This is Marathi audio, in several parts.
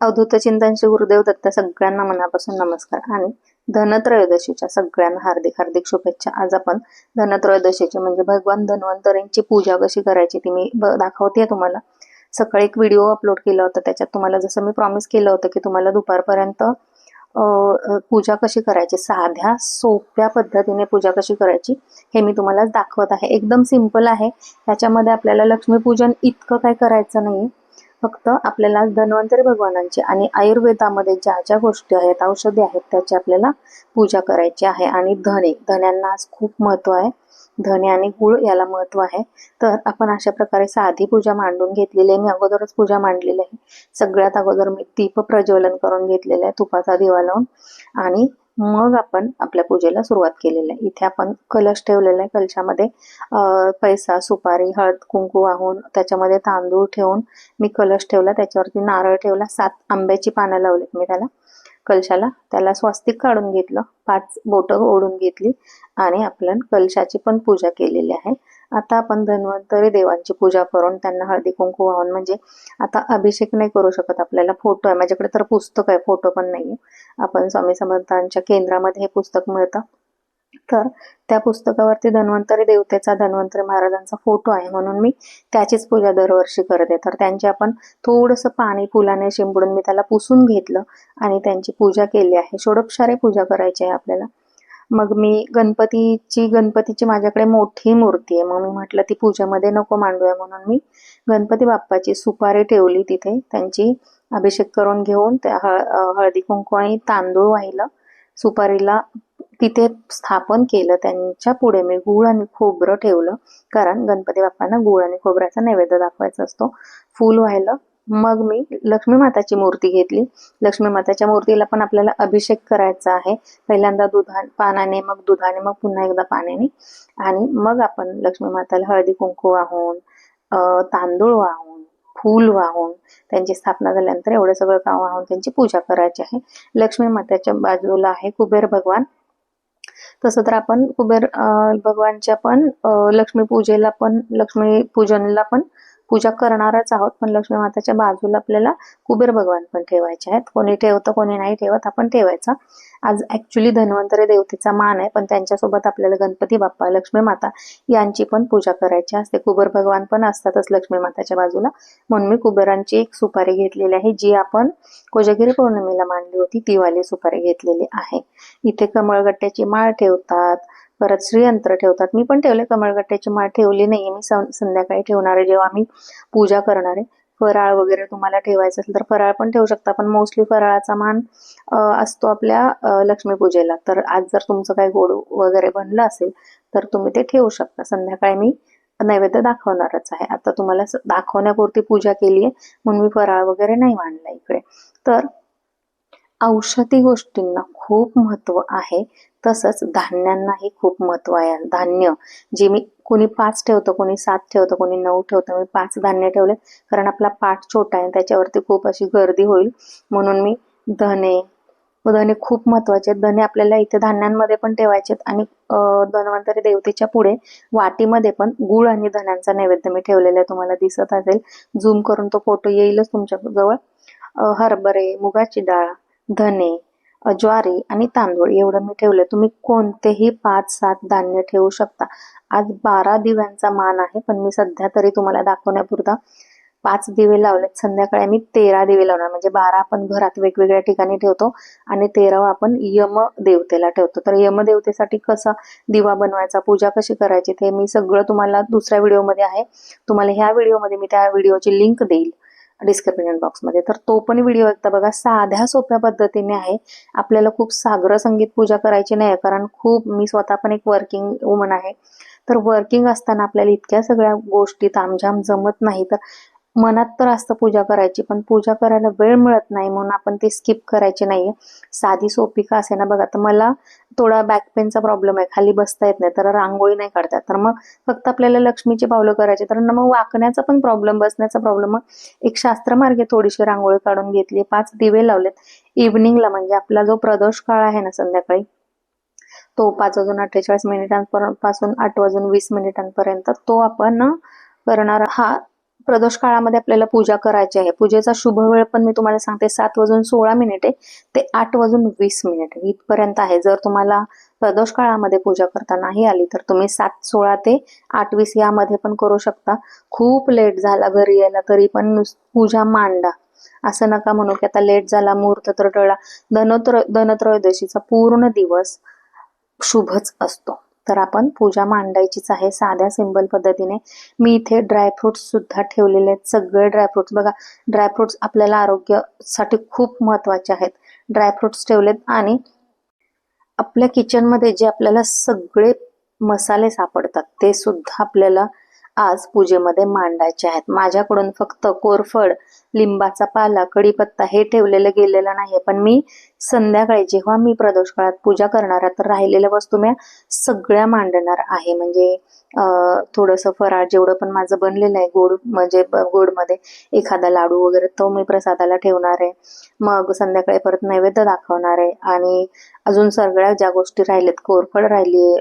अवधूत चिंतनचे गुरुदेव दत्त सगळ्यांना मनापासून नमस्कार आणि धनत्रयोदशीच्या सगळ्यांना हार्दिक हार्दिक शुभेच्छा. आज आपण धनत्रयोदशीची म्हणजे भगवान धन्वंतरींची पूजा कशी करायची ती मी दाखवते तुम्हाला. सकाळी एक व्हिडिओ अपलोड केला होता त्याच्यात तुम्हाला जसं मी प्रॉमिस केलं होतं की तुम्हाला दुपारपर्यंत पूजा कशी करायची साध्या सोप्या पद्धतीने पूजा कशी करायची हे मी तुम्हाला दाखवत आहे. एकदम सिंपल आहे. त्याच्यामध्ये आपल्याला लक्ष्मीपूजन इतकं काय करायचं नाही फक्त आपल्याला धन्वंतरी भगवानांची आणि आयुर्वेदामध्ये ज्या ज्या गोष्टी आहेत औषधी आहेत त्याची आपल्याला पूजा करायची आहे. आणि धने धन्यांना आज खूप महत्त्व आहे. धने आणि गुळ याला महत्त्व आहे. तर आपण अशा प्रकारे साधी पूजा मांडून घेतलेली आहे. मी अगोदरच पूजा मांडलेली आहे. सगळ्यात अगोदर मी दीप प्रज्वलन करून घेतलेलं आहे. तुपाचा दिवा लावून. आणि मग आपण आपल्या पूजेला सुरुवात केलेली आहे. इथे आपण कलश ठेवलेला आहे. कलशामध्ये पैसा सुपारी हळद कुंकू वाहून त्याच्यामध्ये तांदूळ ठेवून मी कलश ठेवला. त्याच्यावरती नारळ ठेवला. सात आंब्याची पानं लावलीत मी त्याला. कलशाला त्याला स्वस्तिक काढून घेतलं. पाच बोटं ओढून घेतली आणि आपण कलशाची पण पूजा केलेली आहे. आता आपण धन्वंतरी देवांची पूजा करून त्यांना हळदी कुंकू वाहून म्हणजे आता अभिषेक नाही करू शकत आपल्याला. फोटो आहे माझ्याकडे तर पुस्तक आहे फोटो पण नाहीये. आपण स्वामी समर्थांच्या केंद्रामध्ये हे पुस्तक मिळतं. तर त्या पुस्तकावरती धन्वंतरी देवतेचा धन्वंतरी महाराजांचा फोटो आहे म्हणून मी त्याचीच पूजा दरवर्षी करते. तर त्यांची आपण थोडंसं पाणी फुलाने शिंपडून मी त्याला पुसून घेतलं आणि त्यांची पूजा केली आहे. षोडोपचारे पूजा करायची आहे आपल्याला. मग मी गणपतीची गणपतीची माझ्याकडे मोठी मूर्ती आहे. मग मी म्हटलं ती पूजेमध्ये नको मांडूया. म्हणून मी गणपती बाप्पाची सुपारी ठेवली तिथे. त्यांची अभिषेक करून घेऊन त्या हळदी कुंकू आणि तांदूळ वाहिलं. सुपारीला तिथे स्थापन केलं. त्यांच्या पुढे मी गुळ आणि खोबरं ठेवलं. कारण गणपती बाप्पांना गुळ आणि खोबऱ्याचा नैवेद्य दाखवायचा असतो. फूल व्हायला मग मी लक्ष्मी माताची मूर्ती घेतली. लक्ष्मी माताच्या मूर्तीला पण आपल्याला अभिषेक करायचा आहे. पहिल्यांदा दुधा पानाने मग दुधाने मग पुन्हा एकदा पाण्याने. आणि मग आपण लक्ष्मी माताला हळदी कुंकू वाहून तांदूळ वाहून फूल वाहून त्यांची स्थापना झाल्यानंतर एवढं सगळं काम वाहून त्यांची पूजा करायची आहे. लक्ष्मी माताच्या बाजूला आहे कुबेर भगवान. तसं तर आपण कुबेर भगवानच्या पण लक्ष्मी पूजेला पण लक्ष्मी पूजनला पण पूजा करणारच आहोत पण लक्ष्मी माताच्या बाजूला आपल्याला कुबेर भगवान पण ठेवायचे आहेत. कोणी ठेवतं कोणी नाही ठेवत आपण ठेवायचा. आज ऍक्च्युली धन्वंतरी देवतेचा मान आहे पण त्यांच्यासोबत आपल्याला गणपती बाप्पा लक्ष्मी माता यांची पण पूजा करायची असते. कुबेर भगवान पण असतातच लक्ष्मी माताच्या बाजूला. म्हणून मी कुबेरांची एक सुपारी घेतलेली आहे जी आपण कोजागिरी पौर्णिमेला मांडली होती ती वाली सुपारी घेतलेली आहे. इथे कमळगट्ट्याची माळ ठेवतात परत श्रीयंत्र ठेवतात. मी पण ठेवले कमळगट्ट्याची माळ ठेवली नाहीये. मी संध्याकाळी ठेवणार आहे. जेव्हा मी पूजा करणार आहे. फराळ वगैरे तुम्हाला ठेवायचं असेल तर फराळ पण ठेवू शकता. पण मोस्टली फराळाचा मान असतो आपल्या लक्ष्मीपूजेला तर आज जर तुमचं काही गोड वगैरे बनलं असेल तर तुम्ही ते ठेवू शकता. संध्याकाळी मी नैवेद्य दाखवणारच आहे. आता तुम्हाला दाखवण्यापुरती पूजा केली आहे म्हणून मी फराळ वगैरे नाही मांडला इकडे. तर औषधी गोष्टींना खूप महत्त्व आहे. तसंच धान्यांनाही खूप महत्त्व आहे. धान्य जे मी कोणी पाच ठेवतं कोणी सात ठेवतं कोणी नऊ ठेवतं मी पाच धान्य ठेवले कारण आपला पाठ छोटा आहे त्याच्यावरती खूप अशी गर्दी होईल. म्हणून मी धने धने खूप महत्त्वाचे आहेत. धने आपल्याला इथे धान्यांमध्ये पण ठेवायचे आणि धन्वंतरी देवतेच्या पुढे वाटीमध्ये पण गुळ आणि धन्यांचा नैवेद्य मी ठेवलेला आहे. तुम्हाला दिसत असेल. झूम करून तो फोटो येईलच तुमच्या जवळ हरभरे मुगाची डाळ धने ज्वारी आणि तांदूळ एवढं मी ठेवलं तुम्ही कोणतेही पाच सात धान्य ठेवू शकता. आज बारा दिव्यांचा मान आहे पण मी सध्या तरी तुम्हाला दाखवण्यापुरता पाच दिवे लावलेत. संध्याकाळी मी तेरा दिवे लावणार म्हणजे बारा आपण घरात वेगवेगळ्या ठिकाणी ठेवतो आणि तेरावा आपण यम देवतेला ठेवतो. तर यमदेवतेसाठी कसा दिवा बनवायचा पूजा कशी करायची ते मी सगळं तुम्हाला दुसऱ्या व्हिडिओमध्ये आहे. तुम्हाला ह्या व्हिडिओमध्ये मी त्या व्हिडिओची लिंक देईल. डिस्क्रिप्शन बॉक्समध्ये तर तो पण व्हिडिओ एकदा बघा साध्या सोप्या पद्धतीने आहे. आपल्याला खूप सागर संगीत पूजा करायची नाही कारण खूप मी स्वतः पण एक वर्किंग वुमन आहे. तर वर्किंग असताना आपल्याला इतक्या सगळ्या गोष्टी तामझाम जमत नाही. तर मनात तर असतं पूजा करायची पण पूजा करायला वेळ मिळत नाही म्हणून आपण ती स्किप करायची नाहीये. साधी सोपी का असे ना बघा. तर मला थोडा बॅक पेनचा प्रॉब्लेम आहे. खाली बसता येत नाही तर रांगोळी नाही काढतात तर मग फक्त आपल्याला लक्ष्मीची पावलं करायची. तर मग वाकण्याचा पण प्रॉब्लेम बसण्याचा प्रॉब्लेम मग एक शास्त्रमार्गे थोडीशी रांगोळी काढून घेतली. पाच दिवे लावलेत. इव्हनिंगला म्हणजे आपला जो प्रदोष काळ आहे ना संध्याकाळी तो पाच वाजून अठ्ठेचाळीस मिनिटांपासून आठ वाजून वीस मिनिटांपर्यंत तो आपण करणार हा प्रदोष काळामध्ये आपल्याला पूजा करायची आहे. पूजेचा शुभ वेळ पण मी तुम्हाला सांगते सात वाजून सोळा मिनिटे ते आठ वाजून वीस मिनिटे इथपर्यंत आहे. जर तुम्हाला प्रदोष काळामध्ये पूजा करता नाही आली तर तुम्ही सात सोळा ते आठ वीस यामध्ये पण करू शकता. खूप लेट झाला घरी यायला तरी पण पूजा मांडा. असं नका म्हणू की आता लेट झाला मुहूर्त तर टळला धनत्र धनत्रयोदशीचा पूर्ण दिवस शुभच असतो. तर आपण पूजा मांडायचीच आहे साध्या सिंपल पद्धतीने. मी इथे ड्रायफ्रुट्स सुद्धा ठेवलेले आहेत. सगळे ड्रायफ्रुट्स बघा ड्रायफ्रुट्स आपल्याला आरोग्यासाठी खूप महत्त्वाचे आहेत. ड्रायफ्रुट्स ठेवलेत आणि आपल्या किचनमध्ये जे आपल्याला सगळे मसाले सापडतात ते सुद्धा आपल्याला आज पूजेमध्ये मांडायचे आहेत. माझ्याकडून फक्त कोरफड लिंबाचा पाला कढीपत्ता हे ठेवलेलं गेलेलं नाही पण मी संध्याकाळी जेव्हा मी प्रदोष काळात पूजा करणार आहे तर राहिलेल्या वस्तू मी सगळ्या मांडणार आहे. म्हणजे थोडंसं फराळ जेवढं पण माझं बनलेलं आहे गोड म्हणजे गोडमध्ये एखादा लाडू वगैरे तो मी प्रसादाला ठेवणार आहे. मग संध्याकाळी परत नैवेद्य दाखवणार आहे. आणि अजून सगळ्या ज्या गोष्टी राहिल्यात कोरफड राहिली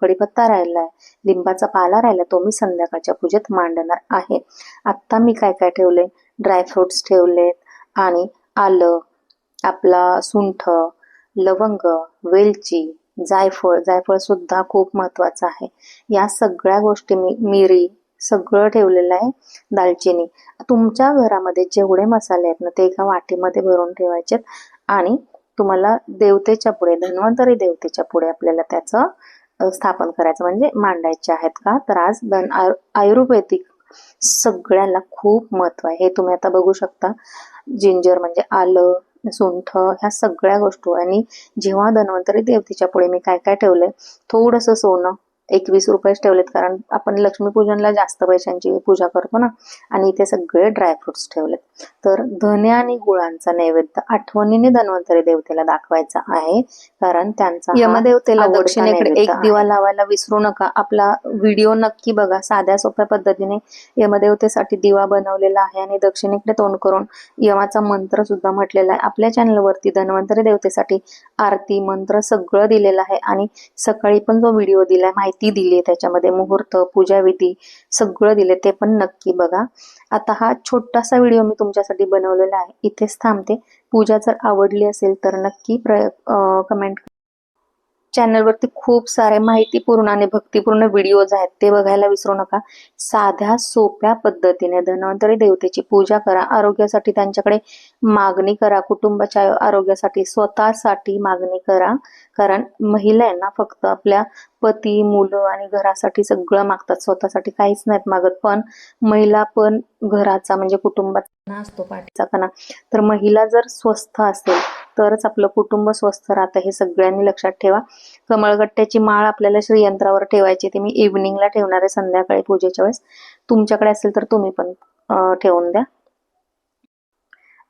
कडीपत्ता कढीपत्ता राहिलाय लिंबाचा पाला राहिला तो मी संध्याकाळच्या पूजेत मांडणार आहे. आत्ता मी काय काय ठेवले ड्रायफ्रुट्स ठेवलेत आणि आलं आपला सुंठ लवंग वेलची जायफळ. जायफळ सुद्धा खूप महत्वाचं आहे. या सगळ्या गोष्टी मी मिरी सगळं ठेवलेलं आहे दालचिनी. तुमच्या घरामध्ये जेवढे मसाले आहेत ना ते एका वाटीमध्ये भरून ठेवायचे आणि तुम्हाला देवतेच्या पुढे धन्वंतरी देवतेच्या पुढे आपल्याला त्याचं स्थापन करायचं. म्हणजे मांडायचे आहेत का? तर आज धन आयु- आयुर्वेदिक सगळ्याला खूप महत्त्व आहे. हे तुम्ही आता बघू शकता. जिंजर म्हणजे आलं सुंठ ह्या सगळ्या गोष्टी. आणि जेव्हा धन्वंतरी देवतेच्या पुढे मी काय काय ठेवलंय? थोडंसं सोनं. एकवीस रुपयेच ठेवलेत कारण आपण लक्ष्मीपूजनला जास्त पैशांची पूजा करतो ना आणि इथे सगळे ड्रायफ्रुट्स ठेवलेत. तर धने आणि गुळांचा नैवेद्य आठवणीने धन्वंतरी देवतेला दाखवायचा आहे कारण त्यांचा यमदेवतेला दक्षिणेकडे एक. दिवा लावायला विसरू नका. आपला व्हिडिओ नक्की बघा. साध्या सोप्या पद्धतीने यमदेवतेसाठी दिवा बनवलेला आहे आणि दक्षिणेकडे तोंड करून यमाचा मंत्र सुद्धा म्हटलेला आहे. आपल्या चॅनलवरती धन्वंतरी देवतेसाठी आरती मंत्र सगळं दिलेलं आहे आणि सकाळी पण जो व्हिडिओ दिलाय माहिती दिली त्याच्यामध्ये मुहूर्त पूजाविधी सगळं दिले ते पण नक्की बघा. आता हा छोटासा व्हिडिओ मी तुमच्यासाठी बनवलेला आहे. इथेच थांबते. पूजा जर आवडली असेल तर नक्की प्र कमेंट चॅनलवरती खूप सारे माहितीपूर्ण आणि भक्तिपूर्ण व्हिडिओज आहेत. ते बघायला विसरू नका. साध्या सोप्या पद्धतीने धन्वंतरी देवतेची पूजा करा. आरोग्यासाठी त्यांच्याकडे मागणी करा. कुटुंबाच्या आरोग्यासाठी स्वतःसाठी मागणी करा. कारण महिलांना फक्त आपल्या पती मुलं आणि घरासाठी सगळं मागतात. स्वतःसाठी काहीच नाहीत मागत. पण महिला पण घराचा म्हणजे कुटुंबाचा असतो पाठीचा कणा. तर महिला जर स्वस्थ असेल तरच आपलं कुटुंब स्वस्थ राहतं हे सगळ्यांनी लक्षात ठेवा. कमळगट्ट्याची माळ आपल्याला श्रीयंत्रावर ठेवायची ती मी इव्हनिंगला ठेवणार आहे संध्याकाळी पूजेच्या वेळेस. तुमच्याकडे असेल तर तुम्ही पण ठेवून द्या.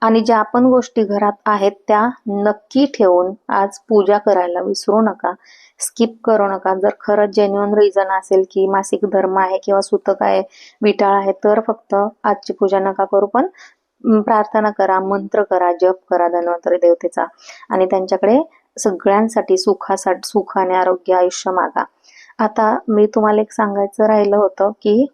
आणि ज्या पण गोष्टी घरात आहेत त्या नक्की ठेवून आज पूजा करायला विसरू नका. स्किप करू नका. जर खरंच जेन्युअन रिझन असेल की मासिक धर्म आहे किंवा सुतक आहे विटाळ आहे तर फक्त आजची पूजा नका करू पण प्रार्थना करा मंत्र करा जप करा धन्वंतरी देवतेचा. आणि त्यांच्याकडे सगळ्यांसाठी सुखासाठी सुख आणि आरोग्य आयुष्य मागा. आता मी तुम्हाला एक सांगायचं राहिलं होतं की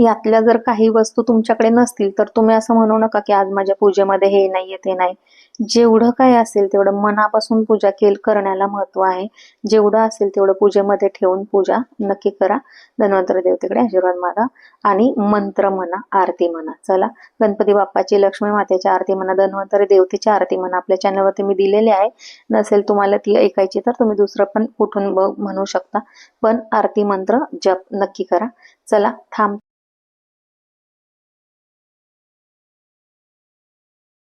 यातल्या जर काही वस्तू तुमच्याकडे नसतील तर तुम्ही असं म्हणू नका की आज माझ्या पूजेमध्ये हे नाहीये ते नाही. जेवढं काय असेल तेवढं मनापासून पूजा केल करण्याला महत्त्व आहे. जेवढं असेल तेवढं पूजेमध्ये ठेवून पूजा नक्की करा. धन्वंतरी देवतेकडे आशीर्वाद मागा. आणि मंत्र म्हणा आरती म्हणा. चला गणपती बाप्पाची लक्ष्मी मातेची आरती म्हणा धन्वंतरी देवतेची आरती म्हणा आपल्या चॅनलवरती मी दिलेली आहे. नसेल तुम्हाला ती ऐकायची तर तुम्ही दुसरं पण कुठून म्हणू शकता. पण आरती मंत्र जप नक्की करा. चला थांब.